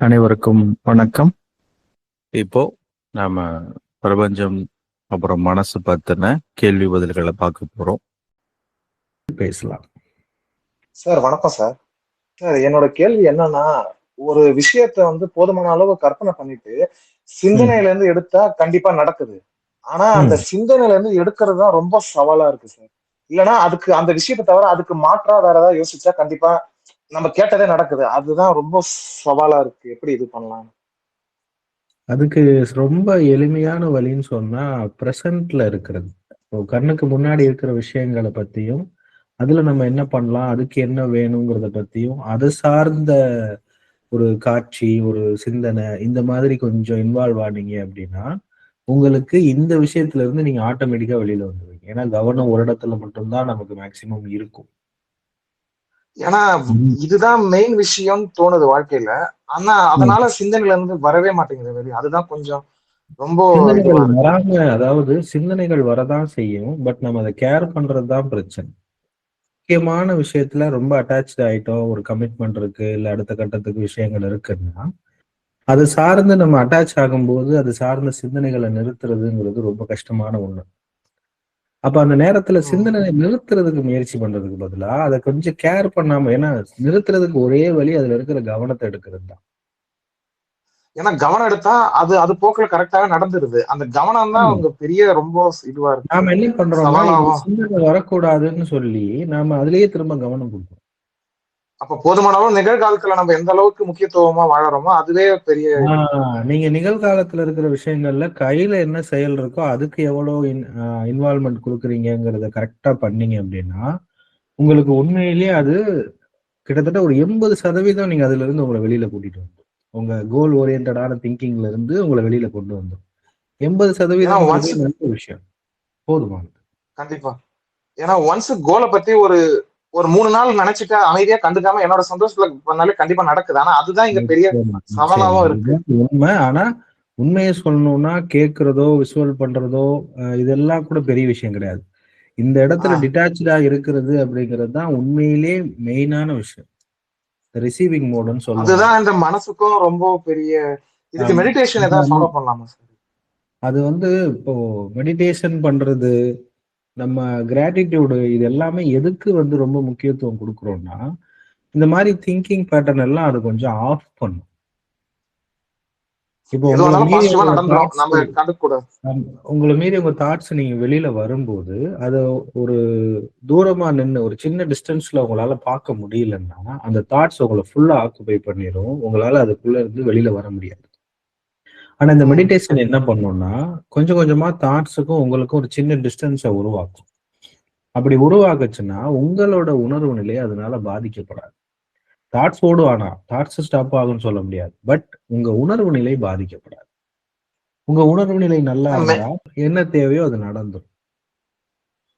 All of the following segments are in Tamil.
அனைவருக்கும் வணக்கம். இப்போ நாம பிரபஞ்சம் அப்புறம் மனசு பத்தின கேள்வி பதில்களை பார்க்க போறோம். பேசலாம். சார் வணக்கம் சார். சார் என்னோட கேள்வி என்னன்னா ஒரு விஷயத்த வந்து போதுமான அளவு கற்பனை பண்ணிட்டு சிந்தனையில இருந்து எடுத்தா கண்டிப்பா நடக்குது. ஆனா அந்த சிந்தனையில இருந்து எடுக்கிறது தான் ரொம்ப சவாலா இருக்கு சார். இல்லைன்னா அதுக்கு அந்த விஷயத்தை தவிர அதுக்கு மாற்றா வேற ஏதாவது யோசிச்சா கண்டிப்பா நம்ம கேட்டதே நடக்குது. அதுதான் ரொம்ப சவாலா இருக்கு. எப்படி இது பண்ணலாம்? அதுக்கு ரொம்ப எளிமையான வழின்னு சொன்னா பிரசன்ட்ல இருக்கிறது. இப்போ கண்ணுக்கு முன்னாடி இருக்கிற விஷயங்களை பத்தியும் அதுல நம்ம என்ன பண்ணலாம் அதுக்கு என்ன வேணுங்கிறத பத்தியும் அது சார்ந்த ஒரு காட்சி ஒரு சிந்தனை இந்த மாதிரி கொஞ்சம் இன்வால்வ் ஆனீங்க அப்படின்னா உங்களுக்கு இந்த விஷயத்துல இருந்து நீங்க ஆட்டோமேட்டிக்கா வெளியில வந்துருவீங்க. ஏன்னா கவனம் ஒரு இடத்துல மட்டும்தான் நமக்கு மேக்சிமம் இருக்கும். ஏன்னா இதுதான் மெயின் விஷயம் தோணுது வாழ்க்கையில. ஆனா அதனால சிந்தனையில இருந்து வரவே மாட்டேங்குது வெளியே. அதுதான் கொஞ்சம் ரொம்ப. வராம அதாவது சிந்தனைகள் வரதான் செய்யும். பட் நம்ம அதை கேர் பண்றதுதான் பிரச்சனை. முக்கியமான விஷயத்துல ரொம்ப அட்டாச்சு ஆயிட்டோம். ஒரு கமிட்மெண்ட் இருக்கு. இல்ல அடுத்த கட்டத்துக்கு விஷயங்கள் இருக்குன்னா அது சார்ந்து நம்ம அட்டாச் ஆகும்போது அது சார்ந்த சிந்தனைகளை நிறுத்துறதுங்கிறது ரொம்ப கஷ்டமான ஒண்ணு. அப்ப அந்த நேரத்துல ம். சிந்தனையை நிறுத்துறதுக்கு முயற்சி பண்றதுக்கு பதிலா அதை கொஞ்சம் கேர் பண்ணாம ஏன்னா நிறுத்துறதுக்கு ஒரே வழி அதுல இருக்கிற கவனத்தை எடுக்கிறது தான் ஏன்னா கவனம் எடுத்தா அது அது போக்குல கரெக்டாக நடந்துருது அந்த கவனம் தான். அவங்க பெரிய ரொம்ப இதுவா இருக்கு நாம என்ன சவாலாவும் சிந்தனை வரக்கூடாதுன்னு சொல்லி நாம அதுலயே திரும்ப கவனம் கொடுப்போம் அப்ப போதுமான அளவு நிகழ்காலத்துல நம்ம எந்த அளவுக்கு முக்கியத்துவமா வாழறோமோ அதுவே பெரிய நீங்க நிகழ்காலத்துல இருக்கிற விஷயங்கள்ல கையில என்ன செயல் இருக்கோ அதுக்கு எவ்வளவு இன்வால்மெண்ட் கொடுக்குறீங்கிறத கரெக்டா பண்ணீங்க அப்படின்னா உங்களுக்கு உண்மையிலேயே அது கிட்டத்தட்ட ஒரு எண்பது சதவீதம் நீங்க அதுல இருந்து உங்களை வெளியில கூட்டிட்டு வந்துடும். உங்க கோல் ஓரியன்டான திங்கிங்ல இருந்து உங்களை வெளியில கொண்டு வந்துடும். எண்பது சதவீதம் நல்ல விஷயம். போதுமானது. கண்டிப்பா. ஏன்னா ஒன்ஸ் கோலை பத்தி ஒரு ஒரு மூணு நாள் நினைச்சிட்டு அமைதியா கண்டுக்காம என்னோட சந்தோஷத்துல பண்ணாலே கண்டிப்பா நடக்குது ஆனா அதுதான் இங்க பெரிய சவாலாவும். இருக்கு. உண்மை ஆனா உண்மையை சொல்லணும்னா கேட்கறதோ விஷுவல் பண்றதோ இதெல்லாம் கூட பெரிய விஷயம் கிடையாது இந்த இடத்துல. டிட்டாச்சா இருக்கிறது அப்படிங்கிறது தான் உண்மையிலே மெயினான விஷயம் ரிசீவிங் மோடுன்னு சொல்லுவாங்க அதுதான் இந்த மனசுக்கும் ரொம்ப பெரிய இதுக்கு. மெடிடேஷன் ஏதாவது ஃபாலோ பண்ணலாமா சார் அது வந்து இப்போ மெடிடேஷன் பண்றது நம்ம கிராட்டிடியூடு இது எல்லாமே எதுக்கு வந்து ரொம்ப முக்கியத்துவம் கொடுக்குறோம்னா இந்த மாதிரி திங்கிங் பேட்டர்ன் எல்லாம் அது கொஞ்சம் ஆஃப் பண்ணும். இப்போ. உங்களை மீறி உங்க தாட்ஸ் நீங்க வெளியில வரும்போது அதை ஒரு தூரமா நின்று ஒரு சின்ன டிஸ்டன்ஸ்ல உங்களால பார்க்க முடியலன்னா அந்த தாட்ஸ் உங்களை ஃபுல்லா ஆக்குபை பண்ணிடும் உங்களால அதுக்குள்ள இருந்து வெளியில வர முடியாது. ஆனா இந்த. மெடிடேஷன் என்ன பண்ணும்னா கொஞ்சம் கொஞ்சமா தாட்ஸுக்கும் உங்களுக்கும் ஒரு சின்ன டிஸ்டன்ஸை உருவாக்கும். அப்படி உருவாக்குச்சுன்னா உங்களோட உணர்வு நிலை அதனால பாதிக்கப்படாது. தாட்ஸ் ஓடும் ஆனா தாட்ஸ் ஸ்டாப் ஆகும்னு சொல்ல முடியாது. பட் உங்க உணர்வு நிலை பாதிக்கப்படாது. உங்க உணர்வு நிலை நல்லா. இருந்தா என்ன தேவையோ அது நடந்துரும்.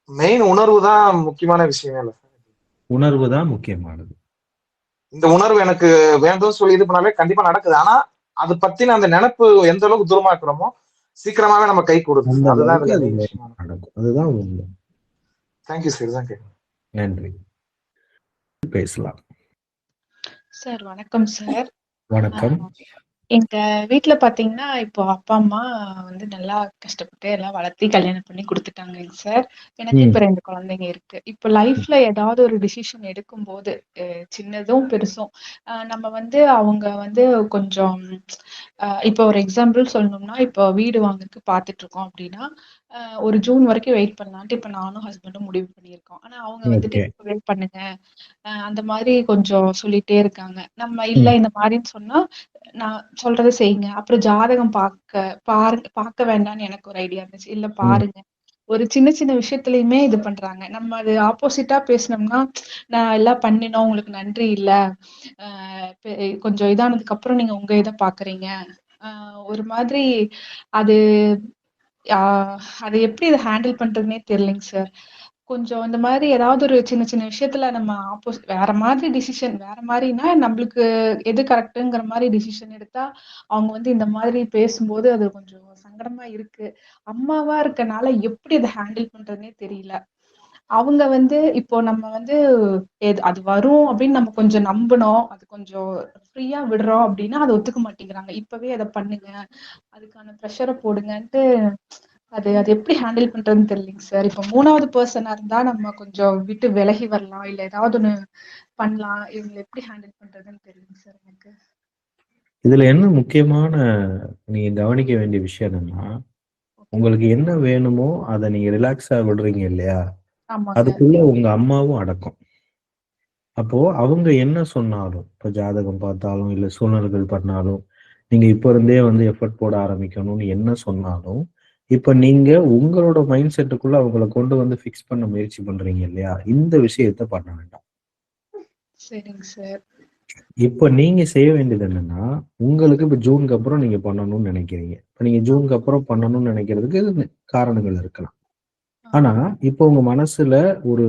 மெயின் உணர்வு தான் முக்கியமான விஷயம் உணர்வு தான் முக்கியமானது. இந்த உணர்வு எனக்கு வேண்டும் சொல்லி இது பண்ணாலே கண்டிப்பா நடக்குது. ஆனா அது பத்தின அந்த நினைப்பு எந்த அளவுக்கு தூரமா இருக்கிறோமோ சீக்கிரமாவே நம்ம கை கொடுக்குது அந்த அதுதான் அதுதான் உண்மை. தேங்க்யூ சார் தான் நன்றி. பேசலாம். சார் வணக்கம் சார் வணக்கம். எங்க வீட்ல பாத்தீங்கன்னா இப்போ அப்பா அம்மா வந்து நல்லா கஷ்டப்பட்டு எல்லாம் வளர்த்தி கல்யாணம் பண்ணி கொடுத்துட்டாங்க சார் எனக்கு ம். இப்ப ரெண்டு குழந்தைங்க இருக்கு இப்போ லைஃப்ல ஏதாவது ஒரு டிசிஷன் எடுக்கும்போது அஹ் சின்னதும் பெருசும் நம்ம வந்து அவங்க வந்து கொஞ்சம் ஆஹ் இப்போ ஒரு எக்ஸாம்பிள் சொல்லணும்னா இப்போ வீடு வாங்குறதுக்கு பார்த்துட்டு இருக்கோம் அப்படின்னா ஒரு ஜூன் வரைக்கும் வெயிட் பண்ணலான்ட்டு இப்ப நானும் ஹஸ்பண்டும் முடிவு பண்ணியிருக்கோம். ஆனா அவங்க வந்துட்டு வெயிட் பண்ணுங்க. அந்த மாதிரி கொஞ்சம் சொல்லிட்டே இருக்காங்க. நம்ம இல்ல இந்த மாதிரின்னு சொன்னா நான் சொல்றதை செய்யுங்க. அப்புறம் ஜாதகம் பார்க்க பாருங்க பார்க்க வேண்டாம்னு எனக்கு ஒரு ஐடியா இருந்துச்சு. இல்ல பாருங்க. ஒரு சின்ன சின்ன விஷயத்துலயுமே இது பண்றாங்க. நம்ம அது ஆப்போசிட்டா பேசினோம்னா நான் எல்லாம் பண்ணினோம். உங்களுக்கு நன்றி இல்ல. கொஞ்சம் இதானதுக்கு அப்புறம் நீங்க உங்க இதை பாக்குறீங்க ஆஹ் ஒரு மாதிரி அது அதை எப்படி இதை ஹேண்டில் பண்றதுனே தெரியலைங்க சார் கொஞ்சம் இந்த மாதிரி ஏதாவது ஒரு சின்ன சின்ன விஷயத்துல நம்ம ஆப்போசிட் வேற மாதிரி டிசிஷன் வேற மாதிரினா நம்மளுக்கு எது கரெக்ட்டுங்கிற மாதிரி டிசிஷன் எடுத்தா அவங்க வந்து இந்த மாதிரி பேசும்போது அது கொஞ்சம் சங்கடமா இருக்கு. அம்மாவா இருக்கனால எப்படி அதை ஹேண்டில் பண்றதுனே தெரியல. அவங்க வந்து இப்போ நம்ம வந்து அது வரும் அப்படின்னு நம்ம கொஞ்சம் நம்பணும் அது கொஞ்சம் ஃப்ரீயா விடுறோம் அப்படின்னா அதை ஒத்துக்க மாட்டேங்கிறாங்க. இப்பவே அதை பண்ணுங்க அதுக்கான ப்ரெஷரை போடுங்கன்ட்டு அது அது எப்படி ஹேண்டில் பண்றதுன்னு தெரியலைங்க சார் இப்போ மூணாவது பர்சனா இருந்தா நம்ம கொஞ்சம் விட்டு விலகி வரலாம் இல்ல ஏதாவது ஒண்ணு பண்ணலாம். இவங்களை எப்படி ஹேண்டில் பண்றதுன்னு தெரியலைங்க சார் எனக்கு. இதுல என்ன முக்கியமான நீங்க கவனிக்க வேண்டிய விஷயம் என்னன்னா உங்களுக்கு என்ன வேணுமோ அதை நீங்க ரிலாக்ஸா விடுறீங்க இல்லையா? அதுக்குள்ள உங்க அம்மாவும் அடக்கம். அப்போ அவங்க என்ன சொன்னாலும் இப்ப ஜாதகம் பார்த்தாலும் இல்ல சூழ்நிலைகள் பண்ணாலும் நீங்க இப்ப இருந்தே வந்து எஃபர்ட் போட ஆரம்பிக்கணும்னு என்ன சொன்னாலும் இப்ப நீங்க உங்களோட மைண்ட் செட்டுக்குள்ள அவங்கள கொண்டு வந்து ஃபிக்ஸ் பண்ண முயற்சி பண்றீங்க இல்லையா? இந்த விஷயத்த பண்ண வேண்டாம். சரிங்க சார். இப்ப நீங்க செய்ய வேண்டியது என்னன்னா உங்களுக்கு இப்ப ஜூனுக்கு அப்புறம் நீங்க பண்ணணும்னு நினைக்கிறீங்க. இப்ப நீங்க ஜூனுக்கு அப்புறம் பண்ணணும்னு நினைக்கிறதுக்கு காரணங்கள் இருக்கலாம். ஆனா இப்போ உங்க மனசுல ஒரு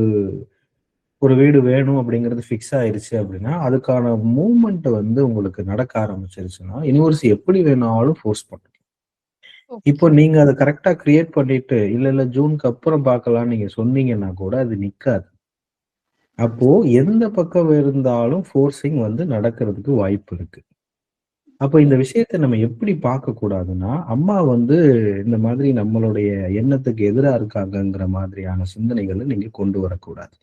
ஒரு வீடு வேணும் அப்படிங்கிறது ஃபிக்ஸ் ஆயிருச்சு அப்படின்னா அதுக்கான மூமெண்ட் வந்து உங்களுக்கு நடக்க ஆரம்பிச்சிருச்சுன்னா யூனிவர்ஸ் எப்படி வேணாலும் ஃபோர்ஸ் பண்ணும். இப்போ நீங்க அதை கரெக்டா கிரியேட் பண்ணிட்டு இல்ல இல்ல ஜூனுக்கு அப்புறம் பார்க்கலாம் நீங்க சொன்னீங்கன்னா கூட அது நிக்காது. அப்போ எந்த பக்கம் இருந்தாலும் ஃபோர்ஸிங் வந்து நடக்கிறதுக்கு வாய்ப்பு இருக்கு. அப்போ இந்த விஷயத்தை நம்ம எப்படி பார்க்க கூடாதுன்னா அம்மா வந்து இந்த மாதிரி நம்மளுடைய எண்ணத்துக்கு எதிராக இருக்காங்கங்கிற மாதிரியான சிந்தனைகளை நீங்க கொண்டு வரக்கூடாது.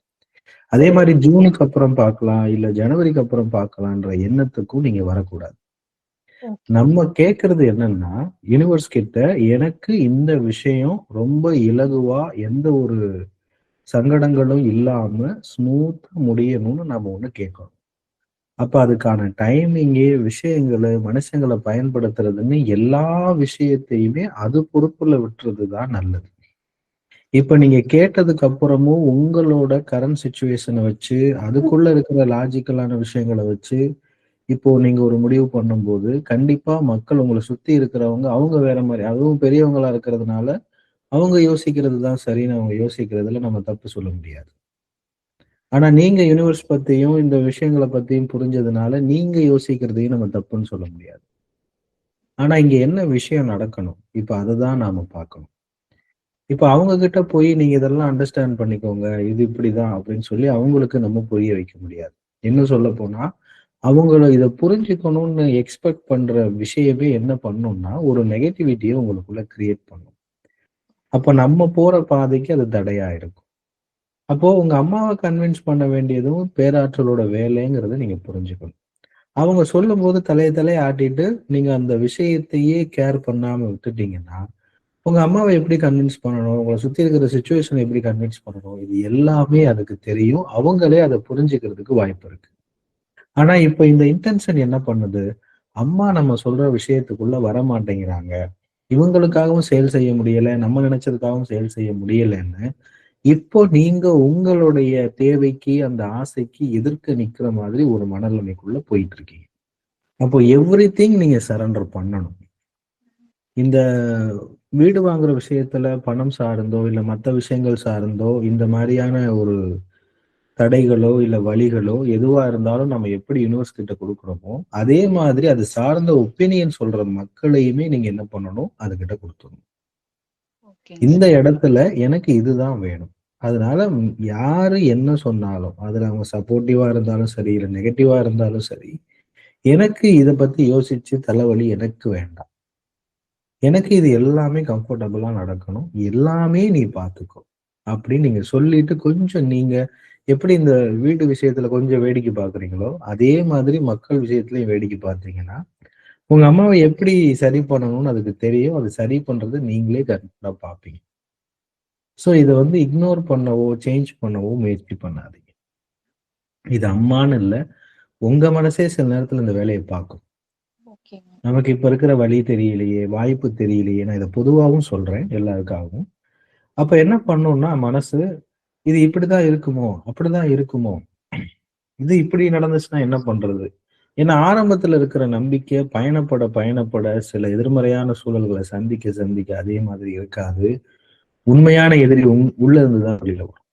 அதே மாதிரி ஜூனுக்கு அப்புறம் பார்க்கலாம் இல்ல ஜனவரிக்கு அப்புறம் பார்க்கலான்ற எண்ணத்துக்கும் நீங்க வரக்கூடாது. நம்ம கேட்கறது என்னன்னா யூனிவர்ஸ் கிட்ட எனக்கு இந்த விஷயம் ரொம்ப இலகுவா எந்த ஒரு சங்கடங்களும் இல்லாம ஸ்மூத்தா முடியணும்னு நம்ம ஒண்ணு கேட்கணும். அப்ப அதுக்கான டைமிங்கு விஷயங்களை மனுஷங்களை பயன்படுத்துறதுன்னு எல்லா விஷயத்தையுமே அது பொறுப்புல விட்டுறது தான் நல்லது. இப்ப நீங்க கேட்டதுக்கு அப்புறமும் உங்களோட கரண்ட் சுச்சுவேஷனை வச்சு அதுக்குள்ள இருக்கிற லாஜிக்கலான விஷயங்களை வச்சு இப்போ நீங்க ஒரு முடிவு பண்ணும்போது கண்டிப்பா மக்கள் உங்களை சுத்தி இருக்கிறவங்க அவங்க வேற மாதிரி அதுவும் பெரியவங்களா இருக்கிறதுனால அவங்க யோசிக்கிறது தான் சரின்னு அவங்க யோசிக்கிறதுல நம்ம தப்பு சொல்ல முடியாது. ஆனா நீங்க யூனிவர்ஸ் பத்தியும் இந்த விஷயங்களை பத்தியும் புரிஞ்சதுனால நீங்க யோசிக்கிறதையும் நம்ம தப்புன்னு சொல்ல முடியாது. ஆனா இங்க என்ன விஷயம் நடக்கணும்? இப்ப அதை தான் நாம பார்க்கணும். இப்ப அவங்க கிட்ட போய் நீங்க இதெல்லாம் அண்டர்ஸ்டாண்ட் பண்ணிக்கோங்க இது இப்படிதான் அப்படின்னு சொல்லி அவங்களுக்கு நம்ம புரிய வைக்க முடியாது. என்ன சொல்ல போனா அவங்கள இதை புரிஞ்சுக்கணும்னு எக்ஸ்பெக்ட் பண்ற விஷயமே என்ன பண்ணும்னா ஒரு நெகட்டிவிட்டியை உங்களுக்குள்ள கிரியேட் பண்ணும். அப்ப நம்ம போற பாதைக்கு அது தடையா இருக்கும். அப்போ உங்க அம்மாவை கன்வின்ஸ் பண்ண வேண்டியதும் பேராற்றலோட வேலைங்கிறத நீங்க புரிஞ்சுக்கணும். அவங்க சொல்லும் போது தலையை தலையை ஆட்டிட்டு நீங்க அந்த விஷயத்தையே கேர் பண்ணாம விட்டுட்டீங்கன்னா உங்க அம்மாவை எப்படி கன்வின்ஸ் பண்ணணும்? உங்களை சுத்தி இருக்கிற சுச்சுவேஷனை எப்படி கன்வின்ஸ் பண்ணணும்? இது எல்லாமே அதுக்கு தெரியும். அவங்களே அதை புரிஞ்சுக்கிறதுக்கு வாய்ப்பு இருக்கு. ஆனா இப்ப இந்த இன்டென்ஷன் என்ன பண்ணுது? அம்மா நம்ம சொல்ற விஷயத்துக்குள்ள வர மாட்டேங்கிறாங்க இவங்களுக்காகவும் செயல் செய்ய முடியல. நம்ம நினைச்சதுக்காகவும் செயல் செய்ய முடியலன்னு இப்போ நீங்க உங்களுடைய தேவைக்கு அந்த ஆசைக்கு எதிர்க்க நிக்கிற மாதிரி ஒரு மனநிலைமைக்குள்ள போயிட்டு இருக்கீங்க அப்போ எவ்ரி திங் நீங்க சரண்டர் பண்ணணும். இந்த வீடு வாங்குற விஷயத்துல பணம் சார்ந்தோ இல்ல மற்ற விஷயங்கள் சார்ந்தோ இந்த மாதிரியான ஒரு தடைகளோ இல்ல வழிகளோ எதுவா இருந்தாலும் நம்ம எப்படி யூனிவர்ஸ் கிட்ட கொடுக்குறோமோ அதே மாதிரி அது சார்ந்த ஒப்பீனியன் சொல்ற மக்களையுமே நீங்க என்ன பண்ணணும்? அதுகிட்ட கொடுத்துடணும். இந்த இடத்துல எனக்கு இதுதான் வேணும். அதனால யாரு என்ன சொன்னாலும் அதுல அவங்க சப்போர்ட்டிவா இருந்தாலும் சரி இல்ல நெகட்டிவா இருந்தாலும் சரி எனக்கு இதை பத்தி யோசிச்சு தலைவலி எனக்கு வேண்டாம். எனக்கு இது எல்லாமே கம்ஃபர்டபுளா நடக்கணும். எல்லாமே நீ பாத்துக்கோ. அப்படின்னு நீங்க சொல்லிட்டு கொஞ்சம் நீங்க எப்படி இந்த வீட்டு விஷயத்துல கொஞ்சம் வேடிக்கை பாக்குறீங்களோ அதே மாதிரி மக்கள் விஷயத்துலயும் வேடிக்கை பார்த்தீங்கன்னா உங்க அம்மாவை எப்படி சரி பண்ணணும்னு அதுக்கு தெரியும். அது சரி பண்றது நீங்களே கரெக்டா பார்ப்பீங்க ஸோ இதை வந்து இக்னோர் பண்ணவோ சேஞ்ச் பண்ணவோ முயற்சி பண்ணாதீங்க. இது அம்மான்னு இல்லை. உங்க மனசே சில நேரத்துல இந்த வேலையை பார்க்கும். நமக்கு இப்ப இருக்கிற வழி தெரியலையே வாய்ப்பு தெரியலையே நான் இதை பொதுவாகவும் சொல்றேன் எல்லாருக்காகவும். அப்ப என்ன பண்ணும்னா மனசு இது இப்படிதான் இருக்குமோ அப்படிதான் இருக்குமோ இது இப்படி நடந்துச்சுன்னா என்ன பண்றது? ஏன்னா ஆரம்பத்துல இருக்கிற நம்பிக்கை பயணப்பட பயணப்பட சில எதிர்மறையான சூழல்களை சந்திக்க சந்திக்க அதே மாதிரி இருக்காது. உண்மையான எதிரி உள்ள இருந்துதான் வெளியில வரும்.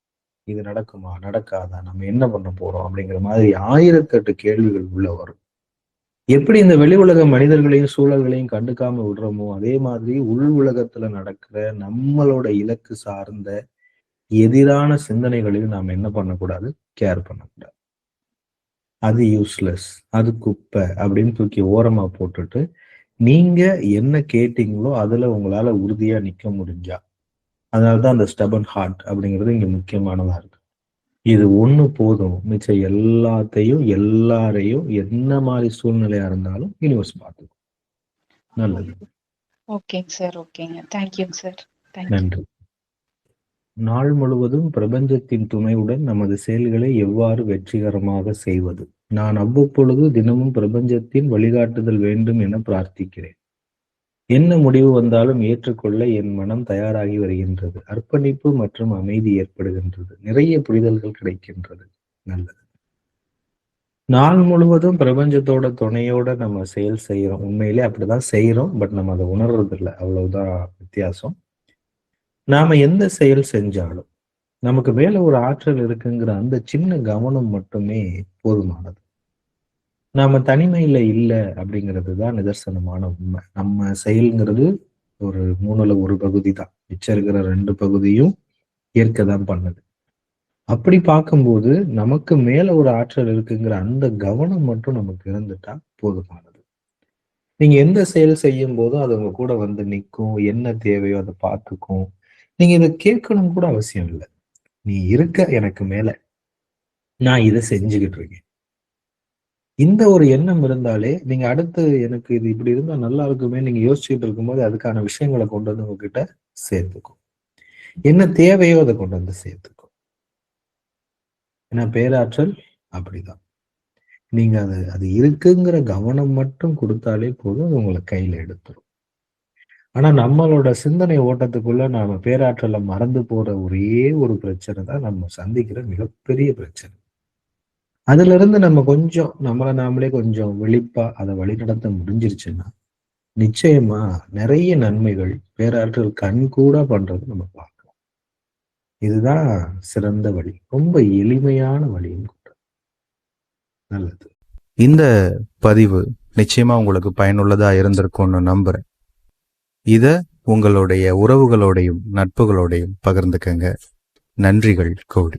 இது நடக்குமா? நடக்காதா? நம்ம என்ன பண்ண போறோம்? அப்படிங்கிற மாதிரி ஆயிரத்தெட்டு கேள்விகள் உள்ள வரும். எப்படி இந்த வெளி உலக மனிதர்களையும் சூழல்களையும் கண்டுக்காம விடுறோமோ? அதே மாதிரி உள் உலகத்துல நடக்கிற நம்மளோட இலக்கு சார்ந்த எதிரான சிந்தனைகளையும் நாம் என்ன பண்ணக்கூடாது? கேர் பண்ணக்கூடாது. அது யூஸ்லெஸ் அது குப்பை அப்படின்னு தூக்கி ஓரமா போட்டுட்டு நீங்க என்ன கேட்டீங்களோ அதுல உங்களால உறுதியா நிக்க முடிஞ்சா அதனாலதான் அந்த ஸ்டபன் ஹார்ட் அப்படிங்கிறது இங்க முக்கியமானதா இருக்கு. இது ஒண்ணு போதும். மிச்சம் எல்லாத்தையும் எல்லாரையும் என்ன மாதிரி சூழ்நிலையா இருந்தாலும் யூனிவர்ஸ் பார்த்துக்கும். நல்லது. ஓகேங்க சார் ஓகேங்க தேங்க்யூங்க சார் நன்றி. நாள் முழுவதும் பிரபஞ்சத்தின் துணையுடன் நமது செயல்களை எவ்வாறு வெற்றிகரமாக செய்வது? நான் அவ்வப்பொழுது தினமும் பிரபஞ்சத்தின் வழிகாட்டுதல் வேண்டும் என பிரார்த்திக்கிறேன். என்ன முடிவு வந்தாலும் ஏற்றுக்கொள்ள என் மனம் தயாராகி வருகின்றது. அர்ப்பணிப்பு மற்றும் அமைதி ஏற்படுகின்றது. நிறைய புரிதல்கள் கிடைக்கின்றது. நல்லது. நாள் முழுவதும் பிரபஞ்சத்தோட துணையோட நம்ம செயல் செய்யறோம் உண்மையிலே அப்படிதான் செய்யறோம் பட் நம்ம அதை உணர்றது இல்லை அவ்வளவுதான் வித்தியாசம். நாம எந்த செயல் செஞ்சாலும் நமக்கு மேல ஒரு ஆற்றல் இருக்குங்கிற அந்த சின்ன கவனம் மட்டுமே போதுமானது. நாம தனிமையில இல்லை அப்படிங்கிறது தான் நிதர்சனமான உண்மை. நம்ம செயல்ங்கிறது ஒரு மூணுல ஒரு பகுதி தான் மிச்சம் இருக்கிற ரெண்டு பகுதியும் ஏற்க தான் பண்ணுது. அப்படி பார்க்கும்போது நமக்கு மேல ஒரு ஆற்றல் இருக்குங்கிற அந்த கவனம் மட்டும் நமக்கு இருந்துட்டா போதுமானது. நீங்க எந்த செயல் செய்யும் போதும் அது உங்க கூட வந்து நிற்கும் என்ன தேவையோ அதை பார்த்துக்கும். நீங்க இதை கேட்கணும் கூட அவசியம் இல்லை. நீ இருக்க எனக்கு மேல. நான் இதை செஞ்சுக்கிட்டு இருக்கேன். இந்த ஒரு எண்ணம் இருந்தாலே நீங்க அடுத்து எனக்கு இது இப்படி இருந்தா நல்லா இருக்குமே நீங்க யோசிச்சுட்டு இருக்கும்போது அதுக்கான விஷயங்களை கொண்டு வந்து உங்ககிட்ட சேர்த்துக்கும். என்ன தேவையோ அதை கொண்டு வந்து சேர்த்துக்கும். ஏன்னா பேராற்றல் அப்படிதான். நீங்க அது அது இருக்குங்கிற கவனம் மட்டும் கொடுத்தாலே போதும் அது உங்களை கையில எடுத்துரும். ஆனா நம்மளோட சிந்தனை ஓட்டத்துக்குள்ள நாம பேராற்றலை மறந்து போற ஒரே ஒரு பிரச்சனை தான் நம்ம சந்திக்கிற மிகப்பெரிய பிரச்சனை. அதுல இருந்து நம்ம கொஞ்சம் நம்மளை நாமளே கொஞ்சம் விழிப்பா அதை வழிநடத்த முடிஞ்சிருச்சுன்னா நிச்சயமா நிறைய நன்மைகள் பேராற்றல் கண் கூட பண்றது நம்ம பார்க்கலாம். இதுதான் சிறந்த வழி ரொம்ப எளிமையான வழியும் கூட நல்லது. இந்த பதிவு நிச்சயமா உங்களுக்கு பயனுள்ளதா இருந்திருக்கும்னு நம்புறேன். இத உங்களுடைய உறவுகளோடையும் நட்புகளோடையும் பகிர்ந்துக்கங்க. நன்றிகள் கோடி.